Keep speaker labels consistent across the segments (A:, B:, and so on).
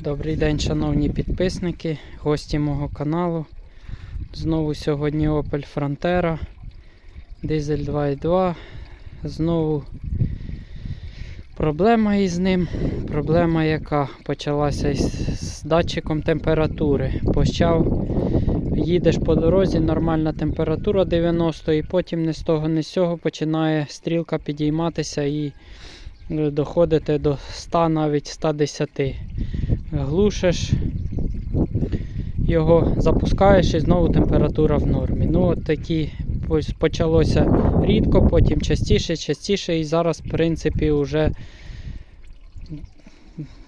A: Добрий день, шановні підписники, гості мого каналу. Знову сьогодні Opel Frontera, дизель 2.2. Знову проблема із ним. Проблема, яка почалася із з датчиком температури. Почав, їдеш по дорозі, нормальна температура 90, і потім не з того, не з цього починає стрілка підійматися і е, доходити до 100, навіть 110 глушиш його, запускаєш і знову температура в нормі. Ну, от такі почалося рідко, потім частіше, частіше, і зараз, в принципі, вже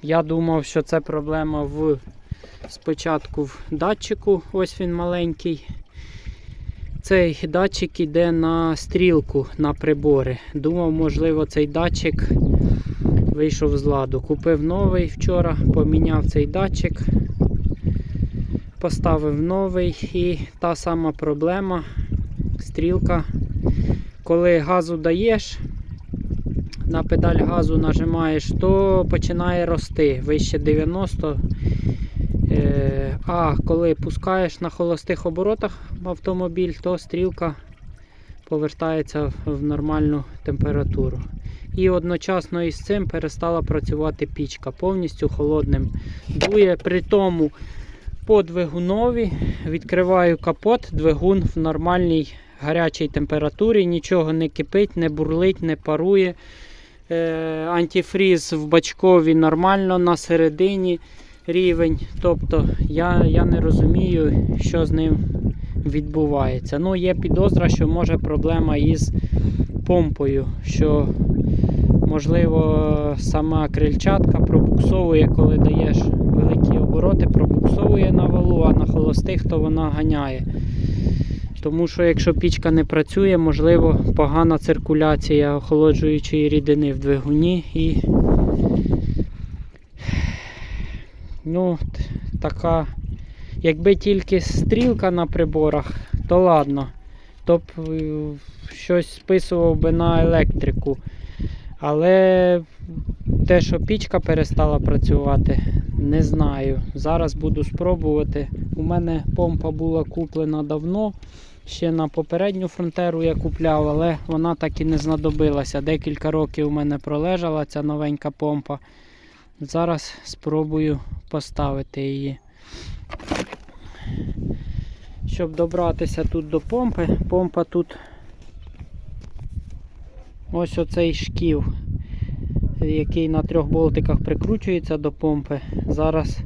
A: я думав, що це проблема в спочатку в датчику, ось він маленький. Цей датчик йде на стрілку на прибори. Думав, можливо, цей датчик вийшов з ладу. Купив новий вчора, поміняв цей датчик, поставив новий і та сама проблема. Стрілка. Коли газу даєш, на педаль газу нажимаєш, то починає рости вище 90. Е, А коли пускаєш на холостих оборотах автомобіль, то стрілка повертається в нормальну температуру. І одночасно із цим перестала працювати пічка. Повністю холодним дує. При тому по двигунові відкриваю капот, двигун в нормальній гарячій температурі, нічого не кипить, не бурлить, не парує. Е, Антифріз в бачкові нормально на середині рівень. Тобто я, я не розумію, що з ним відбувається. Ну, є підозра, що може проблема із помпою. що Можливо, сама крильчатка пробуксовує, коли даєш великі обороти, пробуксовує на валу, а на холостих то вона ганяє. Тому що якщо пічка не працює, можливо погана циркуляція охолоджуючої рідини в двигуні і ну, така, якби тільки стрілка на приборах, то ладно, то б е, щось списував би на електрику. Але те, що пічка перестала працювати, не знаю. Зараз буду спробувати. У мене помпа була куплена давно. Ще на попередню фронтеру я купляв, але вона так і не знадобилася. Декілька років у мене пролежала ця новенька помпа. Зараз спробую поставити її. Щоб добратися тут до помпи, помпа тут Ось оцей шків, який на трьох болтиках прикручується до помпи. Зараз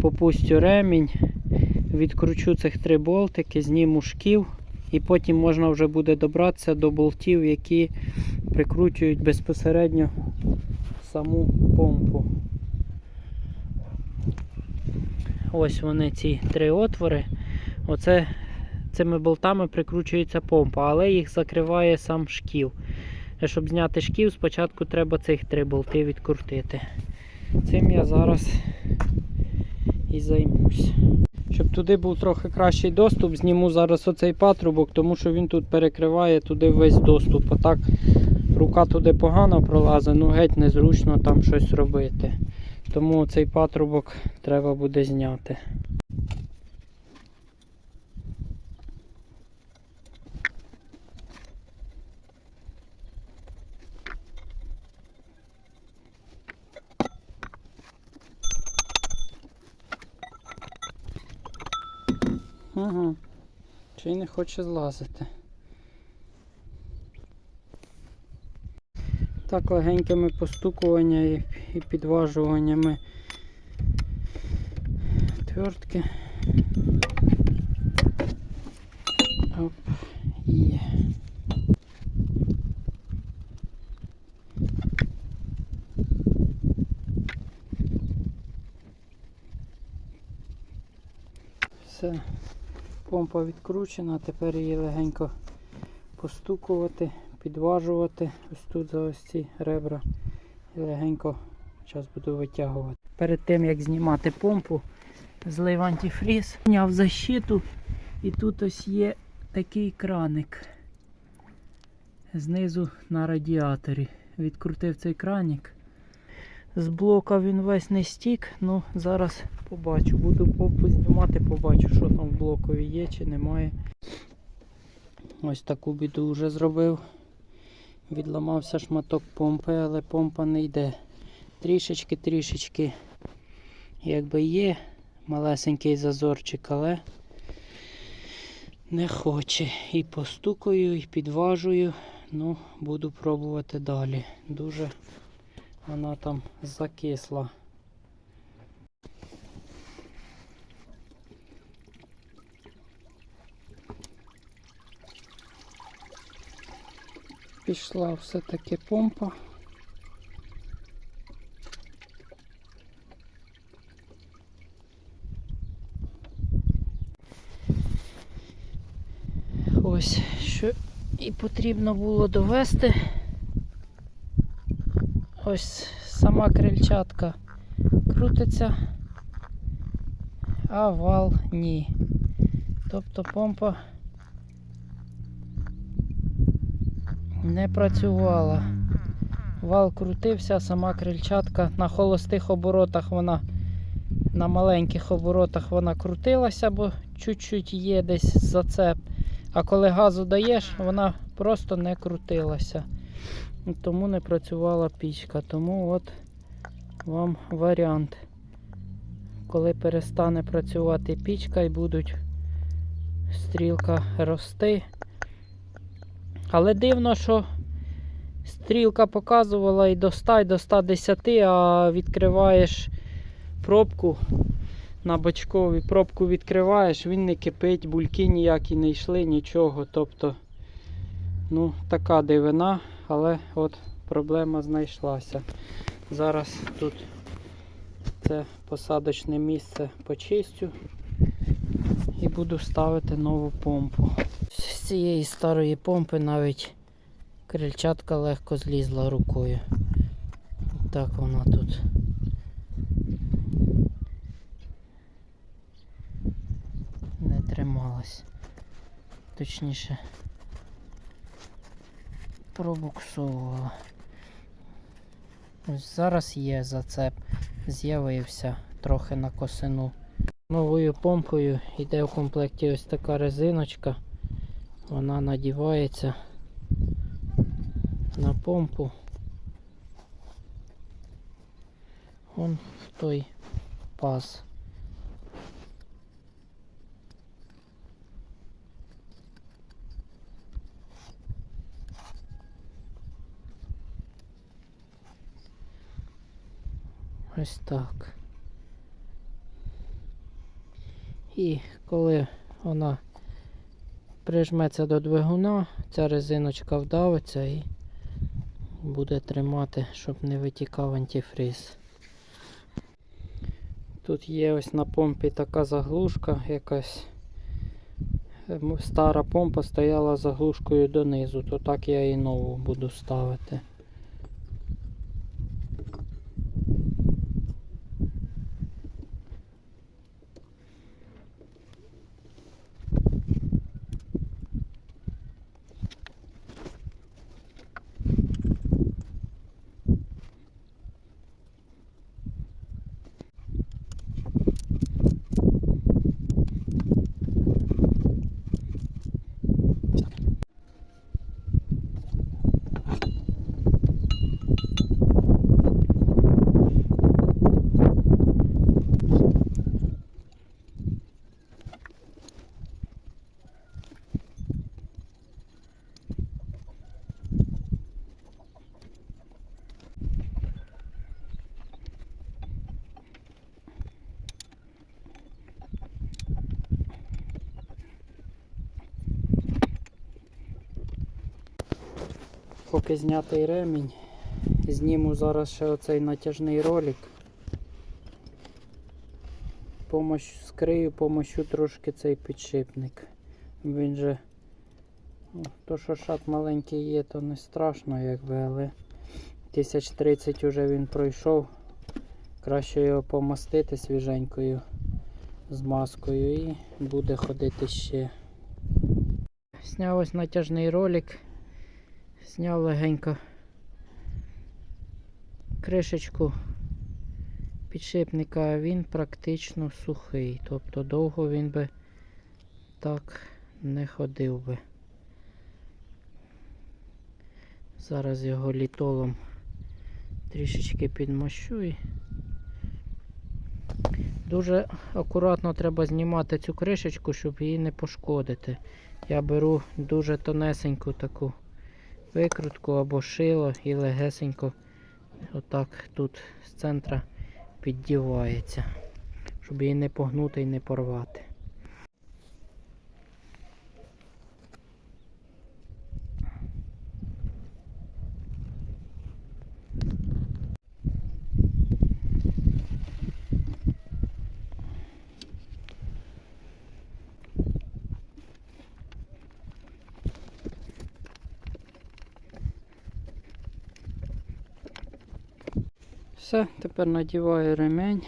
A: попустю ремінь, відкручу цих три болтики, зніму шків і потім можна вже буде добратися до болтів, які прикручують безпосередньо саму помпу. Ось вони ці три отвори. Оце цими болтами прикручується помпа, але їх закриває сам шків. Щоб зняти шків, спочатку треба цих три болти відкрутити. Цим я зараз і займусь. Щоб туди був трохи кращий доступ, зніму зараз оцей патрубок, тому що він тут перекриває туди весь доступ. А так рука туди погано пролазить, ну геть незручно там щось робити. Тому цей патрубок треба буде зняти. Ага. Чи не хоче злазити. Так легенькими постукування і, підважуваннями твертки. Оп, є. Все. Помпа відкручена, тепер її легенько постукувати, підважувати ось тут за ось ці ребра і легенько зараз буду витягувати. Перед тим як знімати помпу, злив антифріз, зняв защиту і тут ось є такий краник знизу на радіаторі. Відкрутив цей краник. З блока він весь не стік, ну зараз побачу. Буду помпу знімати, побачу, що там в блокові є чи немає. Ось таку біду вже зробив. Відламався шматок помпи, але помпа не йде. Трішечки-трішечки якби є малесенький зазорчик, але не хоче. І постукаю, і підважую. Ну, буду пробувати далі. Дуже вона там закисла. Пішла все-таки помпа. Ось що і потрібно було довести. Ось сама крильчатка крутиться, а вал ні. Тобто помпа не працювала. Вал крутився, сама крильчатка на холостих оборотах вона на маленьких оборотах вона крутилася, бо чуть-чуть є десь зацеп. А коли газу даєш, вона просто не крутилася. Тому не працювала пічка. Тому от вам варіант. Коли перестане працювати пічка і будуть стрілка рости. Але дивно, що стрілка показувала і до 100, і до 110, а відкриваєш пробку на бочковій, пробку відкриваєш, він не кипить, бульки ніякі не йшли, нічого. Тобто, ну, така дивина, але от проблема знайшлася. Зараз тут це посадочне місце почистю і буду ставити нову помпу. З цієї старої помпи навіть крильчатка легко злізла рукою. Так вона тут. Не трималась. Точніше пробуксовувала. Ось зараз є зацеп, з'явився трохи на косину. Новою помпою йде в комплекті ось така резиночка. Вона надівається на помпу. Он в той паз. Ось так. І коли вона прижметься до двигуна, ця резиночка вдавиться і буде тримати, щоб не витікав антифриз. Тут є ось на помпі така заглушка якась. Е, Стара помпа стояла заглушкою донизу, то так я і нову буду ставити. Поки знятий ремінь, зніму зараз ще оцей натяжний ролик. Помощ, скрию, помощу трошки цей підшипник. Він же, ну, то що шат маленький є, то не страшно, якби, але 1030 вже він пройшов. Краще його помастити свіженькою змазкою і буде ходити ще. Зняв ось натяжний ролик. Зняв легенько кришечку підшипника він практично сухий, тобто довго він би так не ходив би. Зараз його літолом трішечки підмощу дуже акуратно треба знімати цю кришечку, щоб її не пошкодити. Я беру дуже тонесеньку таку викрутку або шило і легесенько отак тут з центра піддівається, щоб її не погнути і не порвати. Все, тепер надіваю ремень.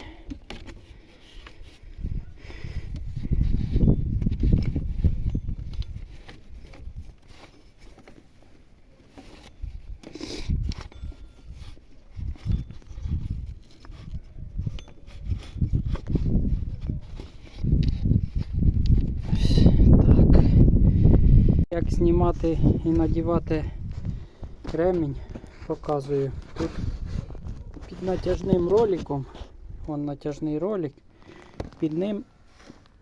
A: Як знімати і надівати ремінь, показую. Тут натяжним роликом, вон натяжний ролик, під ним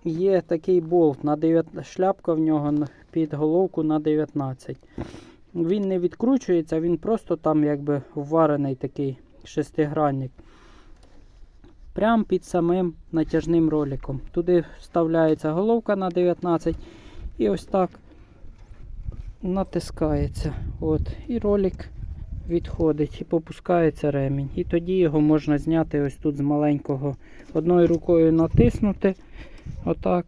A: є такий болт, на 9, шляпка в нього під головку на 19. Він не відкручується, він просто там якби вварений такий шестигранник. Прямо під самим натяжним роликом. Туди вставляється головка на 19 і ось так натискається. От, і ролик відходить і попускається ремінь. І тоді його можна зняти ось тут з маленького. Одною рукою натиснути, отак.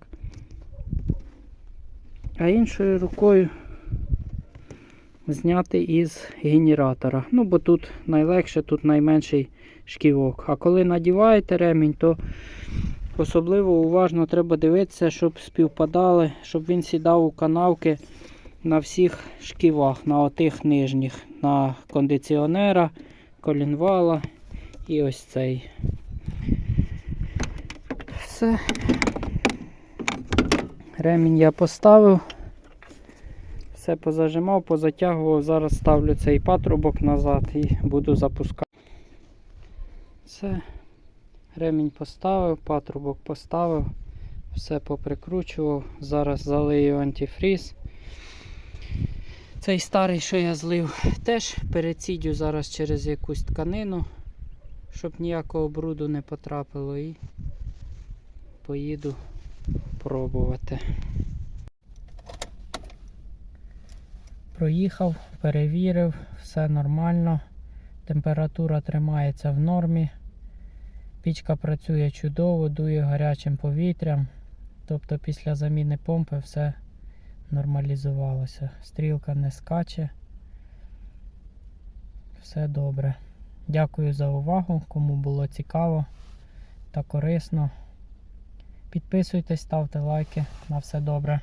A: А іншою рукою зняти із генератора. Ну, бо тут найлегше, тут найменший шківок. А коли надіваєте ремінь, то особливо уважно треба дивитися, щоб співпадали, щоб він сідав у канавки на всіх шківах, на отих нижніх, на кондиціонера, колінвала і ось цей. Все. Ремінь я поставив. Все позажимав, позатягував. Зараз ставлю цей патрубок назад і буду запускати. Все. Ремінь поставив, патрубок поставив, все поприкручував. Зараз залию антифріз. Цей старий, що я злив, теж перецідю зараз через якусь тканину, щоб ніякого бруду не потрапило і поїду пробувати. Проїхав, перевірив, все нормально. Температура тримається в нормі. Пічка працює чудово, дує гарячим повітрям. Тобто після заміни помпи все нормалізувалося. Стрілка не скаче. Все добре. Дякую за увагу. Кому було цікаво та корисно. Підписуйтесь, ставте лайки. На все добре.